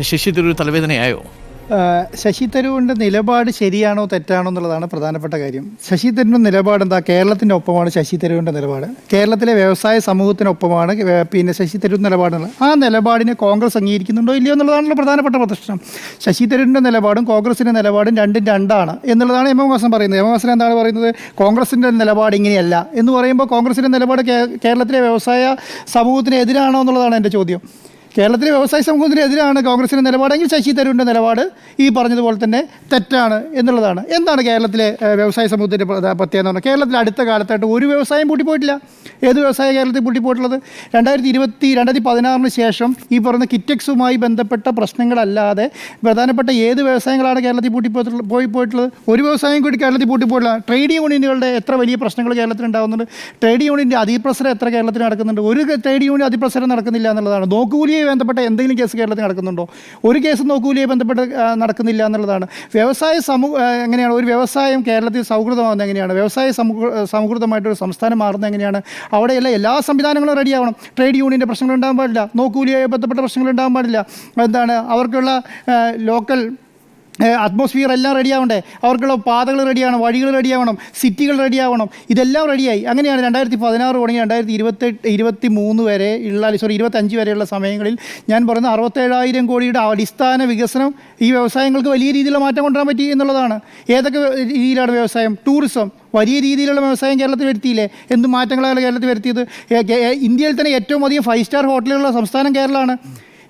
ശശി തരൂർ തലവേദനയായോ? ശശി തരൂരിന്റെ നിലപാട് ശരിയാണോ തെറ്റാണോ എന്നുള്ളതാണ് പ്രധാനപ്പെട്ട കാര്യം. ശശി തരൂരിന്റെ നിലപാട് എന്താ? കേരളത്തിന്റെ ഒപ്പമാണ് ശശി തരൂരിന്റെ നിലപാട്. കേരളത്തിലെ വ്യവസായ സമൂഹത്തിനൊപ്പമാണ് പിന്നെ ശശി തരൂർ നിലപാടുള്ളത് ആ നിലപാടിനെ കോൺഗ്രസ് അംഗീകരിക്കുന്നുണ്ടോ ഇല്ലയോ എന്നുള്ളതാണല്ലോ പ്രധാനപ്പെട്ട പ്രശ്നം. ശശി തരൂരിന്റെ നിലപാടും കോൺഗ്രസിന്റെ നിലപാടും രണ്ടും രണ്ടാണ് എന്നുള്ളതാണ് എം. എം. വാസൻ പറയുന്നത്. എം. എം. വാസൻ എന്താണ് പറയുന്നത്? കോൺഗ്രസിന്റെ നിലപാട് ഇങ്ങനെയല്ല എന്ന് പറയുമ്പോൾ കോൺഗ്രസിന്റെ നിലപാട് കേരളത്തിലെ വ്യവസായ സമൂഹത്തിന് എതിരാണോ എന്നുള്ളതാണ് എന്റെ ചോദ്യം. കേരളത്തിലെ വ്യവസായ സമൂഹത്തിനെതിരാണ് കോൺഗ്രസിന്റെ നിലപാടെങ്കിൽ ശശി തരൂരിന്റെ നിലപാട് ഈ പറഞ്ഞതുപോലെ തന്നെ തെറ്റാണ് എന്നുള്ളതാണ്. എന്താണ് കേരളത്തിലെ വ്യവസായ സമൂഹത്തിന്റെ പ്രത്യേകത എന്ന് പറഞ്ഞാൽ കേരളത്തിൽ അടുത്ത കാലത്തായിട്ട് ഒരു വ്യവസായം പൂട്ടിപ്പോയിട്ടില്ല. ഏത് വ്യവസായ കേരളത്തിൽ പൂട്ടിപ്പോയിട്ടുള്ളത്? രണ്ടായിരത്തി ഇരുപത്തി രണ്ടായിരത്തി പതിനാറിന് ശേഷം ഈ പറഞ്ഞ കിറ്റക്സുമായി ബന്ധപ്പെട്ട പ്രശ്നങ്ങളല്ലാതെ പ്രധാനപ്പെട്ട ഏത് വ്യവസായങ്ങളാണ് കേരളത്തിൽ പൂട്ടിപ്പോയിട്ടുള്ളത് പോയി പോയിട്ടുള്ളത്? ഒരു വ്യവസായം കൂടി കേരളത്തിൽ പൂട്ടിപ്പോയിട്ടില്ല. ട്രേഡ് യൂണിയനുകളുടെ എത്ര വലിയ പ്രശ്നങ്ങൾ കേരളത്തിൽ ഉണ്ടാകുന്നുണ്ട് ട്രേഡ് യൂണിയന്റെ അതിപ്രസരം എത്ര കേരളത്തിൽ നടക്കുന്നുണ്ട്? ഒരു ട്രേഡ് യൂണിയൻ അതിപ്രസരം നടക്കുന്നില്ല എന്നുള്ളതാണ്. നോക്കുകൂലിയെ ബന്ധപ്പെട്ട എന്തെങ്കിലും കേസ് കേരളത്തിൽ നടക്കുന്നുണ്ടോ? ഒരു കേസ് നോക്കൂലിയെ ബന്ധപ്പെട്ട് നടക്കുന്നില്ല എന്നുള്ളതാണ്. വ്യവസായ സമൂഹ എങ്ങനെയാണ്? ഒരു വ്യവസായം കേരളത്തിൽ സൗഹൃദമാകുന്നത് എങ്ങനെയാണ്? വ്യവസായ സൗഹൃദമായിട്ടൊരു സംസ്ഥാനം മാറുന്നത് എങ്ങനെയാണ്? അവിടെയല്ല എല്ലാ സംവിധാനങ്ങളും റെഡിയാവണം. ട്രേഡ് യൂണിയന്റെ പ്രശ്നങ്ങൾ ഉണ്ടാകാൻ പാടില്ല. നോക്കൂലിയായി ബന്ധപ്പെട്ട പ്രശ്നങ്ങൾ ഉണ്ടാകാൻ പാടില്ല. എന്താണ്? അവർക്കുള്ള ലോക്കൽ അറ്റ്മോസ്ഫിയർ എല്ലാം റെഡിയാവണ്ടേ അവർക്കുള്ള പാതകൾ റെഡിയാവണം വഴികൾ റെഡിയാവണം സിറ്റികൾ റെഡിയാവണം ഇതെല്ലാം റെഡിയായി അങ്ങനെയാണ് രണ്ടായിരത്തി പതിനാറ് തുടങ്ങി രണ്ടായിരത്തി ഇരുപത്തെട്ട് ഇരുപത്തി മൂന്ന് വരെ ഉള്ള സോറി ഇരുപത്തഞ്ച് വരെയുള്ള സമയങ്ങളിൽ ഞാൻ പറയുന്ന അറുപത്തേഴായിരം കോടിയുടെ അടിസ്ഥാന വികസനം ഈ വ്യവസായങ്ങൾക്ക് വലിയ രീതിയിലുള്ള മാറ്റം കൊണ്ടുവരാൻ പറ്റി എന്നുള്ളതാണ്. ഏതൊക്കെ രീതിയിലാണ് വ്യവസായം? ടൂറിസം വലിയ രീതിയിലുള്ള വ്യവസായം കേരളത്തിൽ വരുത്തിയില്ലേ? എന്ത് മാറ്റങ്ങളാണ് കേരളത്തിൽ വരുത്തിയത്? ഇന്ത്യയിൽ തന്നെ ഏറ്റവും അധികം ഫൈവ് സ്റ്റാർ ഹോട്ടലുകളുള്ള സംസ്ഥാനം കേരളമാണ്.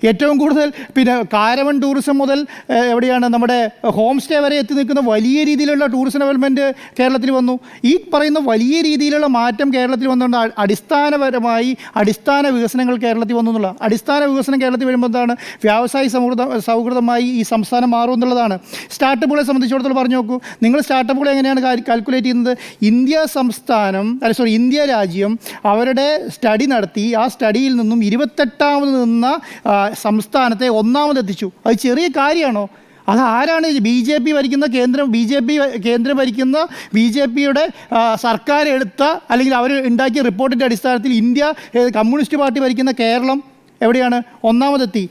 ഏറ്റവും കൂടുതൽ പിന്നെ കാരവൻ ടൂറിസം മുതൽ എവിടെയാണ് നമ്മുടെ ഹോം സ്റ്റേ വരെ എത്തി നിൽക്കുന്ന വലിയ രീതിയിലുള്ള ടൂറിസം ഡെവലപ്മെന്റ് കേരളത്തിൽ വന്നു. ഈ പറയുന്ന വലിയ രീതിയിലുള്ള മാറ്റം കേരളത്തിൽ വന്നുകൊണ്ട് അടിസ്ഥാനപരമായി അടിസ്ഥാന വികസനങ്ങൾ കേരളത്തിൽ വന്നു എന്നുള്ള അടിസ്ഥാന വികസനം കേരളത്തിൽ വരുമ്പോൾ എന്താണ്? വ്യാവസായിക സൗഹൃദ സൗഹൃദമായി ഈ സംസ്ഥാനം മാറും എന്നുള്ളതാണ്. സ്റ്റാർട്ടപ്പുകളെ സംബന്ധിച്ചിടത്തോളം പറഞ്ഞു നോക്കൂ. നിങ്ങൾ സ്റ്റാർട്ടപ്പുകളെ എങ്ങനെയാണ് കാൽക്കുലേറ്റ് ചെയ്യുന്നത്? ഇന്ത്യ സംസ്ഥാനം അല്ല സോറി ഇന്ത്യ രാജ്യം അവരുടെ സ്റ്റഡി നടത്തി ആ സ്റ്റഡിയിൽ നിന്നും ഇരുപത്തെട്ടാമത് നിന്ന സംസ്ഥാനത്തെ ഒന്നാമതെത്തിച്ചു. അത് ചെറിയ കാര്യമാണോ? അത് ആരാണ് ബി ജെ പി ഭരിക്കുന്ന കേന്ദ്രം? ബി ജെ പി കേന്ദ്രം ഭരിക്കുന്ന ബി ജെ പിയുടെ സർക്കാർ എടുത്ത അല്ലെങ്കിൽ അവർ ഉണ്ടാക്കിയ റിപ്പോർട്ടിന്റെ അടിസ്ഥാനത്തിൽ ഇന്ത്യ കമ്മ്യൂണിസ്റ്റ് പാർട്ടി ഭരിക്കുന്ന കേരളം എവിടെയാണ്? ഒന്നാമതെത്തി.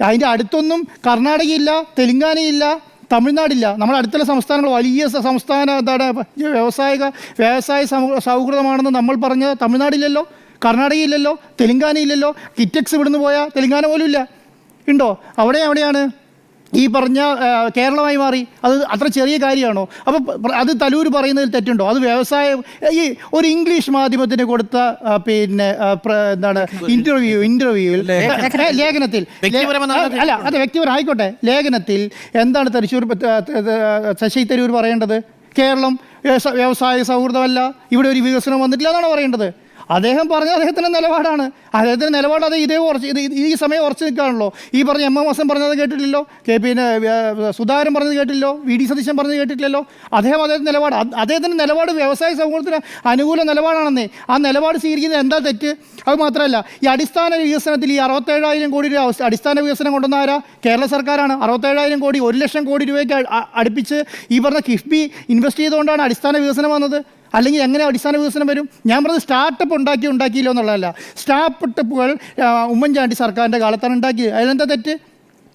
അതിന്റെ അടുത്തൊന്നും കർണാടകയില്ല തെലുങ്കാനയില്ല തമിഴ്നാടില്ല. നമ്മുടെ അടുത്തുള്ള സംസ്ഥാനങ്ങൾ വലിയ സംസ്ഥാന എന്താണ് വ്യവസായിക വ്യവസായ സൗഹൃദമാണെന്ന് നമ്മൾ പറഞ്ഞ തമിഴ്നാടില്ലല്ലോ. കർണാടകയില്ലല്ലോ തെലുങ്കാനയില്ലല്ലോ കിറ്റക്സ് ഇവിടുന്ന് പോയാൽ തെലുങ്കാന പോലും ഇല്ല. ഉണ്ടോ? അവിടെ എവിടെയാണ്? ഈ പറഞ്ഞ കേരളമായി മാറി. അത് അത്ര ചെറിയ കാര്യമാണോ? അപ്പോൾ അത് തലൂർ പറയുന്നതിൽ തെറ്റുണ്ടോ? അത് വ്യവസായം ഈ ഒരു ഇംഗ്ലീഷ് മാധ്യമത്തിന് കൊടുത്ത പിന്നെ എന്താണ് ഇന്റർവ്യൂ ഇന്റർവ്യൂവിൽ ലേഖനത്തിൽ. അല്ല അതെ വ്യക്തിപരം ആയിക്കോട്ടെ ലേഖനത്തിൽ എന്താണ് തൃശ്ശൂർ ശശി തരൂർ പറയേണ്ടത്? കേരളം വ്യവസ- വ്യവസായ സൗഹൃദമല്ല. ഇവിടെ ഒരു വികസനം വന്നിട്ടില്ല എന്നാണ് പറയേണ്ടത്? അദ്ദേഹം പറഞ്ഞ അദ്ദേഹത്തിന്റെ നിലപാടാണ്. അദ്ദേഹത്തിന്റെ നിലപാട് അത് ഇതേ ഉറച്ച് ഇത് ഈ സമയം ഉറച്ചു നിൽക്കുകയാണല്ലോ. ഈ പറഞ്ഞ എം എം ഹസൻ പറഞ്ഞത് കേട്ടിട്ടില്ലല്ലോ? കെ പിന്നെ സുധാകരൻ പറഞ്ഞത് കേട്ടില്ലല്ലോ വി ഡി സതീശൻ പറഞ്ഞത് കേട്ടിട്ടില്ലല്ലോ? അദ്ദേഹം അദ്ദേഹത്തിന്റെ നിലപാട് അദ്ദേഹത്തിന്റെ നിലപാട് വ്യവസായ സമൂഹത്തിന് അനുകൂല നിലപാടാണെന്നേ. ആ നിലപാട് സ്വീകരിക്കുന്നത് എന്താ തെറ്റ്? അത് മാത്രമല്ല ഈ അടിസ്ഥാന വികസനത്തിൽ ഈ അറുപത്തേഴായിരം കോടി രൂപ അടിസ്ഥാന വികസനം കൊണ്ടുവന്ന ആരാ? കേരള സർക്കാരാണ്. അറുപത്തേഴായിരം കോടി ഒരു ലക്ഷം കോടി രൂപയ്ക്ക് അടുപ്പിച്ച് ഈ പറഞ്ഞ കിഫ്ബി ഇൻവെസ്റ്റ് ചെയ്തുകൊണ്ടാണ് അടിസ്ഥാന വികസനം വന്നത്. അല്ലെങ്കിൽ എങ്ങനെ അടിസ്ഥാന വികസനം വരും? ഞാൻ പറഞ്ഞത് സ്റ്റാർട്ടപ്പ് ഉണ്ടാക്കി ഉണ്ടാക്കിയില്ലോ എന്നുള്ളതല്ല. സ്റ്റാർട്ടപ്പുകൾ ഉമ്മൻചാണ്ടി സർക്കാരിന്റെ കാലത്താണ് ഉണ്ടാക്കിയത്. അതിലെന്താ തെറ്റ്?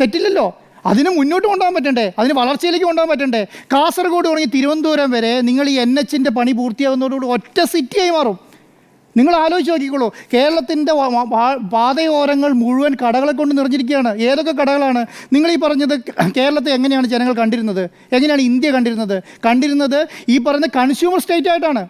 തെറ്റില്ലല്ലോ. അതിന് മുന്നോട്ട് കൊണ്ടുപോകാൻ പറ്റണ്ടേ? അതിന് വളർച്ചയിലേക്ക് കൊണ്ടുപോകാൻ പറ്റണ്ടേ? കാസർഗോഡ് തുടങ്ങി തിരുവനന്തപുരം വരെ നിങ്ങൾ ഈ എൻ എച്ചിന്റെ പണി പൂർത്തിയാകുന്നതോടുകൂടി ഒറ്റ സിറ്റിയായി മാറും. നിങ്ങൾ ആലോചിച്ച് നോക്കിക്കോളൂ. കേരളത്തിന്റെ പാതയോരങ്ങൾ മുഴുവൻ കടകളെ കൊണ്ട് നിറഞ്ഞിരിക്കുകയാണ്. ഏതൊക്കെ കടകളാണ്? നിങ്ങൾ ഈ പറഞ്ഞത് കേരളത്തെ എങ്ങനെയാണ് ജനങ്ങൾ കണ്ടിരുന്നത്? എങ്ങനെയാണ് ഇന്ത്യ കണ്ടിരുന്നത്? കണ്ടിരുന്നത് ഈ പറഞ്ഞ കൺസ്യൂമർ സ്റ്റേറ്റ് ആയിട്ടാണ്.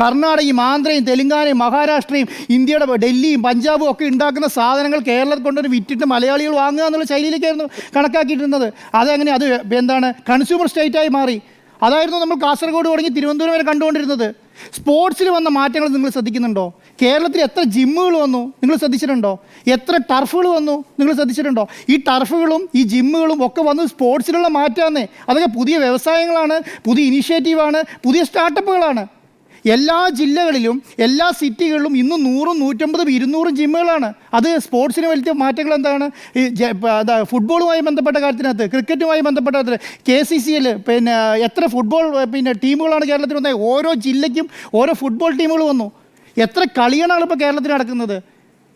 കർണാടകയും ആന്ധ്രയും തെലുങ്കാനയും മഹാരാഷ്ട്രയും ഇന്ത്യയുടെ ഡൽഹിയും പഞ്ചാബും ഒക്കെ ഉണ്ടാക്കുന്ന സാധനങ്ങൾ കേരളത്തിൽ കൊണ്ടുവന്ന് വിറ്റിട്ട് മലയാളികൾ വാങ്ങുക എന്നുള്ള ശൈലിയിലേക്കായിരുന്നു കണക്കാക്കിയിരുന്നത്. അതെങ്ങനെ? അത് എന്താണ്? കൺസ്യൂമർ സ്റ്റേറ്റായി മാറി. അതായിരുന്നു നമ്മൾ കാസർഗോഡ് തുടങ്ങി തിരുവനന്തപുരം വരെ കണ്ടുകൊണ്ടിരുന്നത്. സ്പോർട്സിൽ വന്ന മാറ്റങ്ങൾ നിങ്ങൾ ശ്രദ്ധിക്കുന്നുണ്ടോ? കേരളത്തിൽ എത്ര ജിമ്മുകൾ വന്നു നിങ്ങൾ ശ്രദ്ധിച്ചിട്ടുണ്ടോ? എത്ര ടർഫുകൾ വന്നു നിങ്ങൾ ശ്രദ്ധിച്ചിട്ടുണ്ടോ? ഈ ടർഫുകളും ഈ ജിമ്മുകളും ഒക്കെ വന്ന് സ്പോർട്സിലുള്ള മാറ്റമാണെന്നേ അതൊക്കെ പുതിയ വ്യവസായങ്ങളാണ് പുതിയ ഇനിഷ്യേറ്റീവാണ് പുതിയ സ്റ്റാർട്ടപ്പുകളാണ്. എല്ലാ ജില്ലകളിലും എല്ലാ സിറ്റികളിലും ഇന്ന് നൂറും നൂറ്റമ്പതും ഇരുന്നൂറും ജിമ്മുകളാണ്. അത് സ്പോർട്സിന് വലിയ മാറ്റങ്ങൾ എന്താണ്? ഈ ഫുട്ബോളുമായി ബന്ധപ്പെട്ട കാര്യത്തിനകത്ത് ക്രിക്കറ്റുമായി ബന്ധപ്പെട്ട കാര്യത്തിൽ കെ സി സി എൽ പിന്നെ എത്ര ഫുട്ബോൾ പിന്നെ ടീമുകളാണ് കേരളത്തിൽ വന്നത്? ഓരോ ജില്ലയ്ക്കും ഓരോ ഫുട്ബോൾ ടീമുകൾ വന്നു. എത്ര കളിയാണ് ഇപ്പോൾ കേരളത്തിൽ നടക്കുന്നത്?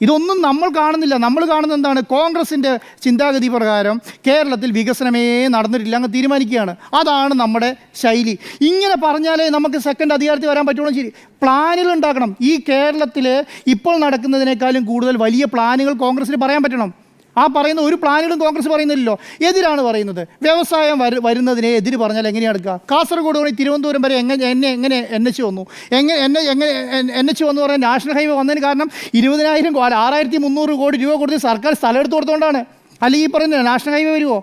ഇതൊന്നും നമ്മൾ കാണുന്നില്ല. നമ്മൾ കാണുന്ന എന്താണ്? കോൺഗ്രസിന്റെ ചിന്താഗതി പ്രകാരം കേരളത്തിൽ വികസനമേ നടന്നിട്ടില്ല. അങ്ങ് തീരുമാനിക്കുകയാണ്. അതാണ് നമ്മുടെ ശൈലി. ഇങ്ങനെ പറഞ്ഞാലേ നമുക്ക് സെക്കൻഡ് അധികാരത്തിൽ വരാൻ പറ്റുള്ളൂ. ശരി. പ്ലാനുകൾ ഉണ്ടാക്കണം ഈ കേരളത്തിൽ ഇപ്പോൾ നടക്കുന്നതിനേക്കാളും കൂടുതൽ വലിയ പ്ലാനുകൾ കോൺഗ്രസ്സിന് പറയാൻ പറ്റണം. ആ പറയുന്ന ഒരു പ്ലാനുകളും കോൺഗ്രസ് പറയുന്നില്ലല്ലോ. എതിരാണ് പറയുന്നത്. വ്യവസായം വരു വരുന്നതിനെ എതിര് പറഞ്ഞാൽ എങ്ങനെയാണ് എടുക്കുക? കാസർഗോഡ് വഴി തിരുവനന്തപുരം വരെ എങ്ങനെ എന്നെ എങ്ങനെ എൻ എച്ച് വന്നു? എങ്ങനെ എന്നെ എങ്ങനെ എൻ എച്ച് വന്നു പറഞ്ഞാൽ നാഷണൽ ഹൈവേ വന്നതിന് കാരണം ഇരുപതിനായിരം ആറായിരത്തി മുന്നൂറ് കോടി രൂപ കൊടുത്ത് സർക്കാർ സ്ഥലം എടുത്തു കൊടുത്തുകൊണ്ടാണ് അല്ലെങ്കിൽ ഈ പറയുന്നത് നാഷണൽ ഹൈവേ വരുമോ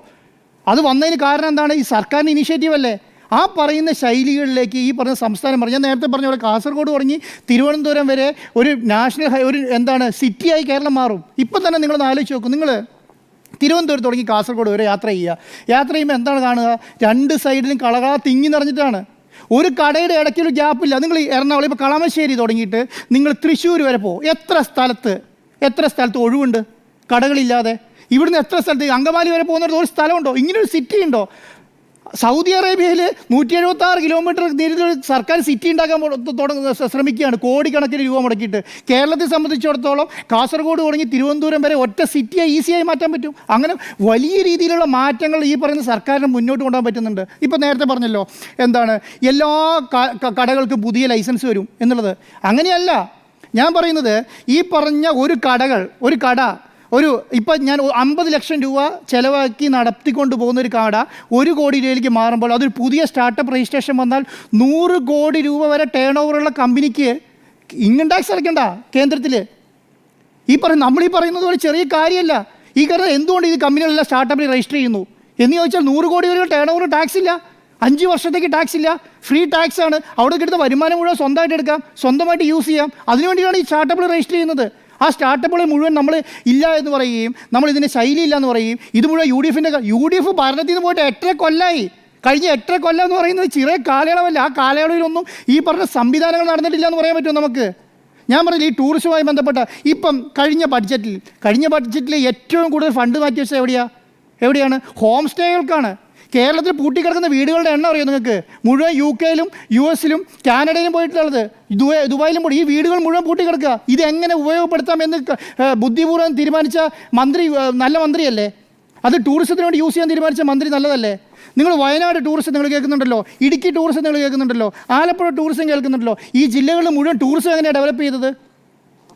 അത് വന്നതിന് കാരണം എന്താണ്? ഈ സർക്കാരിന്റെ ഇനിഷ്യേറ്റീവ് അല്ലേ? ആ പറയുന്ന ശൈലികളിലേക്ക് ഈ പറഞ്ഞ സംസ്ഥാനം പറഞ്ഞു. ഞാൻ നേരത്തെ പറഞ്ഞ പോലെ കാസർഗോഡ് തുടങ്ങി തിരുവനന്തപുരം വരെ ഒരു നാഷണൽ ഹൈ ഒരു എന്താണ് സിറ്റിയായി കേരളം മാറും. ഇപ്പം തന്നെ നിങ്ങളൊന്ന് ആലോചിച്ച് നോക്കും. നിങ്ങൾ തിരുവനന്തപുരം തുടങ്ങി കാസർഗോഡ് വരെ യാത്ര ചെയ്യുക. യാത്ര ചെയ്യുമ്പോൾ എന്താണ് കാണുക? രണ്ട് സൈഡിലും കളകള തിങ്ങി നിറഞ്ഞിട്ടാണ്. ഒരു കടയുടെ ഇടയ്ക്കൊരു ഗ്യാപ്പില്ല നിങ്ങൾ എറണാകുളം ഇപ്പോൾ കളമശ്ശേരി തുടങ്ങിയിട്ട് നിങ്ങൾ തൃശ്ശൂർ വരെ പോകും എത്ര സ്ഥലത്ത്? എത്ര സ്ഥലത്ത് ഒഴിവുണ്ട്? കടകളില്ലാതെ. ഇവിടുന്ന് എത്ര സ്ഥലത്ത്? അങ്കമാലി വരെ പോകുന്നിടത്ത് ഒരു സ്ഥലമുണ്ടോ? ഇങ്ങനൊരു സിറ്റി ഉണ്ടോ? സൗദി അറേബ്യയിൽ നൂറ്റി എഴുപത്തി ആറ് കിലോമീറ്റർ നീരിൽ സർക്കാർ സിറ്റി ഉണ്ടാക്കാൻ തുടങ്ങുന്ന തുടങ്ങ ശ്രമിക്കുകയാണ്. കോടിക്കണക്കിന് രൂപ മുടക്കിയിട്ട്. കേരളത്തെ സംബന്ധിച്ചിടത്തോളം കാസർഗോഡ് തുടങ്ങി തിരുവനന്തപുരം വരെ ഒറ്റ സിറ്റിയായി ഈസിയായി മാറ്റാൻ പറ്റും. അങ്ങനെ വലിയ രീതിയിലുള്ള മാറ്റങ്ങൾ ഈ പറയുന്ന സർക്കാരിന് മുന്നോട്ട് കൊണ്ടുപോകാൻ പറ്റുന്നുണ്ട്. ഇപ്പം നേരത്തെ പറഞ്ഞല്ലോ എന്താണ് എല്ലാ കടകൾക്കും പുതിയ ലൈസൻസ് വരും എന്നുള്ളത്. അങ്ങനെയല്ല. ഞാൻ പറയുന്നത് ഈ പറഞ്ഞ ഒരു കടകൾ ഒരു കട ഒരു ഇപ്പം ഞാൻ അമ്പത് ലക്ഷം രൂപ ചിലവാക്കി നടത്തിക്കൊണ്ട് പോകുന്ന ഒരു കാട. ഒരു കോടി രൂപയിലേക്ക് മാറുമ്പോൾ അതൊരു പുതിയ സ്റ്റാർട്ടപ്പ് രജിസ്ട്രേഷൻ വന്നാൽ നൂറ് കോടി രൂപ വരെ ടേൺ ഓവറുള്ള കമ്പനിക്ക് ഇൻകം ടാക്സ് അടയ്ക്കണ്ട കേന്ദ്രത്തിൽ ഈ പറയും നമ്മൾ ഈ പറയുന്നത് പോലെ ചെറിയ കാര്യമല്ല. ഈ കാര്യം എന്തുകൊണ്ട് ഇത് കമ്പനികളെല്ലാം സ്റ്റാർട്ടപ്പിൽ രജിസ്റ്റർ ചെയ്യുന്നു? എന്ന് ചോദിച്ചാൽ നൂറ് കോടി വരെ ടേൺ ഓവർ ടാക്സ് ഇല്ല. അഞ്ച് വർഷത്തേക്ക് ടാക്സ് ഇല്ല. ഫ്രീ ടാക്സ് ആണ്. അവിടെ കിട്ടുന്ന വരുമാനം മുഴുവൻ സ്വന്തമായിട്ട് എടുക്കാം. സ്വന്തമായിട്ട് യൂസ് ചെയ്യാം. അതിനുവേണ്ടിയാണ് ഈ സ്റ്റാർട്ടപ്പിൽ രജിസ്റ്റർ ചെയ്യുന്നത്. ആ സ്റ്റാർട്ടപ്പുകളെ മുഴുവൻ നമ്മൾ ഇല്ല എന്ന് പറയുകയും നമ്മൾ ഇതിന് ശൈലി ഇല്ല എന്ന് പറയുകയും ഇത് മുഴുവൻ യു ഡി എഫിന്റെ യു ഡി എഫ് ഭരണത്തിൽ നിന്ന് പോയിട്ട് എട്ടര കൊല്ലായി. കഴിഞ്ഞ എട്ടര കൊല്ലം എന്ന് പറയുന്നത് ചെറിയ കാലയളവല്ല. ആ കാലയളവിലൊന്നും ഈ പറഞ്ഞ സംവിധാനങ്ങൾ നടന്നിട്ടില്ല എന്ന് പറയാൻ പറ്റുമോ നമുക്ക്? ഞാൻ പറഞ്ഞില്ല ഈ ടൂറിസവുമായി ബന്ധപ്പെട്ട ഇപ്പം കഴിഞ്ഞ ബഡ്ജറ്റിൽ കഴിഞ്ഞ ബഡ്ജറ്റിൽ ഏറ്റവും കൂടുതൽ ഫണ്ട് മാറ്റി വെച്ചത് എവിടെയാണ് എവിടെയാണ്? ഹോം സ്റ്റേകൾക്കാണ് കേരളത്തിൽ പൂട്ടിക്കിടക്കുന്ന വീടുകളുടെ എണ്ണം അറിയോ നിങ്ങൾക്ക്? മുഴുവൻ യു കെയിലും യു എസിലും കാനഡയിലും പോയിട്ടുള്ളത്. ദുബായ് ദുബായിലും പോയി ഈ വീടുകൾ മുഴുവൻ പൂട്ടിക്കിടക്കുക. എങ്ങനെ ഉപയോഗപ്പെടുത്താം എന്ന് ബുദ്ധിപൂർവം തീരുമാനിച്ച മന്ത്രി നല്ല മന്ത്രിയല്ലേ? അത് ടൂറിസത്തിന് വേണ്ടി യൂസ് ചെയ്യാൻ തീരുമാനിച്ച മന്ത്രി നല്ലതല്ലേ? നിങ്ങൾ വയനാട് ടൂറിസം നിങ്ങൾ കേൾക്കുന്നുണ്ടല്ലോ ഇടുക്കി ടൂറിസം നിങ്ങൾ കേൾക്കുന്നുണ്ടല്ലോ ആലപ്പുഴ ടൂറിസം കേൾക്കുന്നുണ്ടല്ലോ ഈ ജില്ലകളിൽ മുഴുവൻ ടൂറിസം എങ്ങനെയാണ് ഡെവലപ്പ് ചെയ്തത്?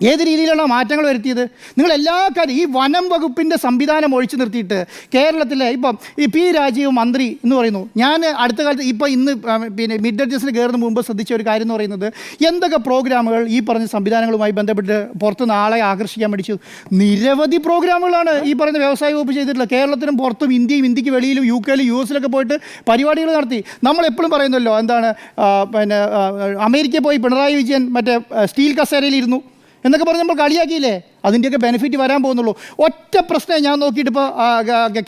ഏത് രീതിയിലാണ് മാറ്റങ്ങൾ വരുത്തിയത്? നിങ്ങൾ എല്ലാ കാര്യം ഈ വനം വകുപ്പിന്റെ സംവിധാനം ഒഴിച്ചു നിർത്തിയിട്ട് കേരളത്തിലെ ഇപ്പം ഈ പി രാജീവ് മന്ത്രി എന്ന് പറയുന്നു. ഞാൻ അടുത്ത കാലത്ത് ഇപ്പോൾ ഇന്ന് പിന്നെ മിഡ് അഡ്ജസ്റ്റിന് കയറുന്ന മുമ്പ് ശ്രദ്ധിച്ച ഒരു കാര്യം എന്ന് പറയുന്നത് എന്തൊക്കെ പ്രോഗ്രാമുകൾ ഈ പറഞ്ഞ സംവിധാനങ്ങളുമായി ബന്ധപ്പെട്ട് പുറത്തുനിന്ന് നാളെ ആകർഷിക്കാൻ പഠിച്ചു? നിരവധി പ്രോഗ്രാമുകളാണ് ഈ പറയുന്ന വ്യവസായ വകുപ്പ് ചെയ്തിട്ടുള്ളത് കേരളത്തിനും പുറത്തും ഇന്ത്യയും ഇന്ത്യയ്ക്ക് വെളിയിലും യു കെയിലും യു എസിലൊക്കെ പോയിട്ട് പരിപാടികൾ നടത്തി. നമ്മൾ എപ്പോഴും പറയുന്നല്ലോ എന്താണ് പിന്നെ അമേരിക്കയിൽ പോയി പിണറായി വിജയൻ മറ്റേ സ്റ്റീൽ കസേരയിലിരുന്നു എന്നൊക്കെ പറഞ്ഞ് നമ്മൾ കളിയാക്കിയില്ലേ? അതിന്റെയൊക്കെ ബെനിഫിറ്റ് വരാൻ പോകുന്നുള്ളൂ. ഒറ്റ പ്രശ്നം ഞാൻ നോക്കിയിട്ട് ഇപ്പോൾ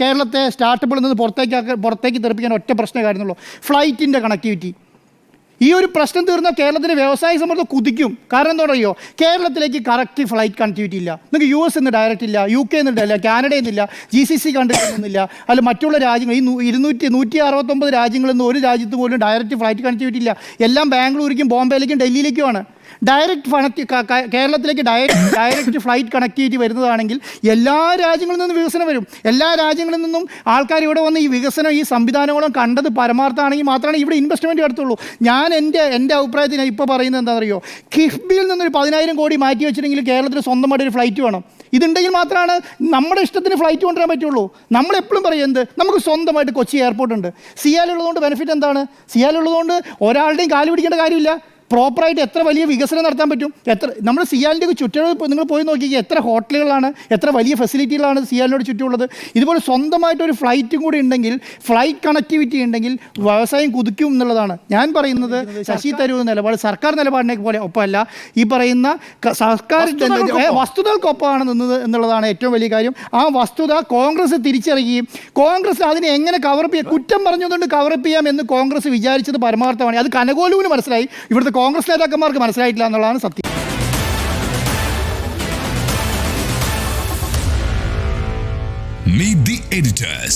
കേരളത്തെ സ്റ്റാർട്ടപ്പിൽ നിന്ന് പുറത്തേക്ക് പുറത്തേക്ക് തെറിപ്പിക്കാൻ ഒറ്റ പ്രശ്നമേ കാര്യമുള്ളൂ. ഫ്ലൈറ്റിന്റെ കണക്ടിവിറ്റി ഈ ഒരു പ്രശ്നം തീർന്നാൽ കേരളത്തിന്റെ വ്യവസായ സമ്മർദ്ദം കുതിക്കും. കാരണം എന്താ പറയുമോ കേരളത്തിലേക്ക് കറക്റ്റ് ഫ്ലൈറ്റ് കണക്ടിവിറ്റി ഇല്ല. നിങ്ങൾക്ക് യു എസ് നിന്ന് ഡയറക്റ്റ് ഇല്ല യു കെ നിന്നില്ല കാനഡയിൽ നിന്നില്ല ജി സി സി കൺട്രിയിൽ നിന്നില്ല അല്ല മറ്റുള്ള രാജ്യങ്ങൾ ഈ ഇരുന്നൂറ്റി നൂറ്റി അറുപത്തൊമ്പത് രാജ്യങ്ങളിൽ നിന്ന് ഒരു രാജ്യത്ത് പോലും ഡയറക്റ്റ് ഫ്ലൈറ്റ് കണക്ടിവിറ്റി ഇല്ല. എല്ലാം ബാംഗ്ലൂരിക്കും ബോംബെയിലേക്കും ഡൽഹിയിലേക്കുമാണ്. ഡയറക്റ്റ് കണക്ട് കേരളത്തിലേക്ക് ഡയറക്റ്റ് ഡയറക്റ്റ് ഫ്ലൈറ്റ് കണക്ടിവിറ്റി വരുന്നതാണെങ്കിൽ എല്ലാ രാജ്യങ്ങളിൽ നിന്നും വികസനം വരും. എല്ലാ രാജ്യങ്ങളിൽ നിന്നും ആൾക്കാർ ഇവിടെ വന്ന് ഈ വികസനം ഈ സംവിധാനങ്ങളും കണ്ടത് പരമാർത്ഥമാണെങ്കിൽ മാത്രമാണ് ഇവിടെ ഇൻവെസ്റ്റ്മെന്റ് എടുത്തുള്ളൂ. ഞാൻ എന്റെ എന്റെ അഭിപ്രായത്തിൽ ഞാൻ ഇപ്പോൾ പറയുന്നത് എന്താണെന്നറിയോ? കിഫ്ബിയിൽ നിന്നൊരു പതിനായിരം കോടി മാറ്റി വെച്ചിട്ടുണ്ടെങ്കിൽ കേരളത്തിന് സ്വന്തമായിട്ട് ഒരു ഫ്ലൈറ്റ് വേണം. ഇതുണ്ടെങ്കിൽ മാത്രമാണ് നമ്മുടെ ഇഷ്ടത്തിന് ഫ്ലൈറ്റ് കൊണ്ടുവരാൻ പറ്റുള്ളൂ. നമ്മളെപ്പോഴും പറയും എന്ത്? നമുക്ക് സ്വന്തമായിട്ട് കൊച്ചി എയർപോർട്ട് ഉണ്ട്. സിയാലുള്ളതുകൊണ്ട് ബെനിഫിറ്റ് എന്താണ്? സിയാലുള്ളതുകൊണ്ട് ഒരാളുടെയും കാൽ പിടിക്കേണ്ട കാര്യമില്ല. പ്രോപ്പറായിട്ട് എത്ര വലിയ വികസനം നടത്താൻ പറ്റും? എത്ര നമ്മൾ സിയാലിന്റെ ചുറ്റും നിങ്ങൾ പോയി നോക്കിക്കുക എത്ര ഹോട്ടലുകളാണ് എത്ര വലിയ ഫെസിലിറ്റികളാണ് സിയാലിനോട് ചുറ്റുമുള്ളത്. ഇതുപോലെ സ്വന്തമായിട്ട് ഒരു ഫ്ലൈറ്റും കൂടി ഉണ്ടെങ്കിൽ ഫ്ലൈറ്റ് കണക്ടിവിറ്റി ഉണ്ടെങ്കിൽ വ്യവസായം കുതിക്കും എന്നുള്ളതാണ്. ഞാൻ പറയുന്നത് ശശി തരൂർ നിലപാട് സർക്കാർ നിലപാടിനെ പോലെ ഒപ്പമല്ല. ഈ പറയുന്ന സർക്കാർ വസ്തുതകൾക്കൊപ്പമാണ് നിന്നത് എന്നുള്ളതാണ് ഏറ്റവും വലിയ കാര്യം. ആ വസ്തുത കോൺഗ്രസ് തിരിച്ചറിയുകയും കോൺഗ്രസ് അതിനെ എങ്ങനെ കവറപ്പ് ചെയ്യാം? കുറ്റം പറഞ്ഞതുകൊണ്ട് കവറപ്പ് ചെയ്യാം എന്ന് കോൺഗ്രസ് വിചാരിച്ചത് പരമാർത്ഥമാണ്. അത് കനകോലുവിന് മനസ്സിലായി. ഇവിടുത്തെ കോൺഗ്രസ് നേതാക്കന്മാർക്ക് മനസ്സിലായിട്ടില്ല എന്നുള്ളതാണ് സത്യം Meet the editors.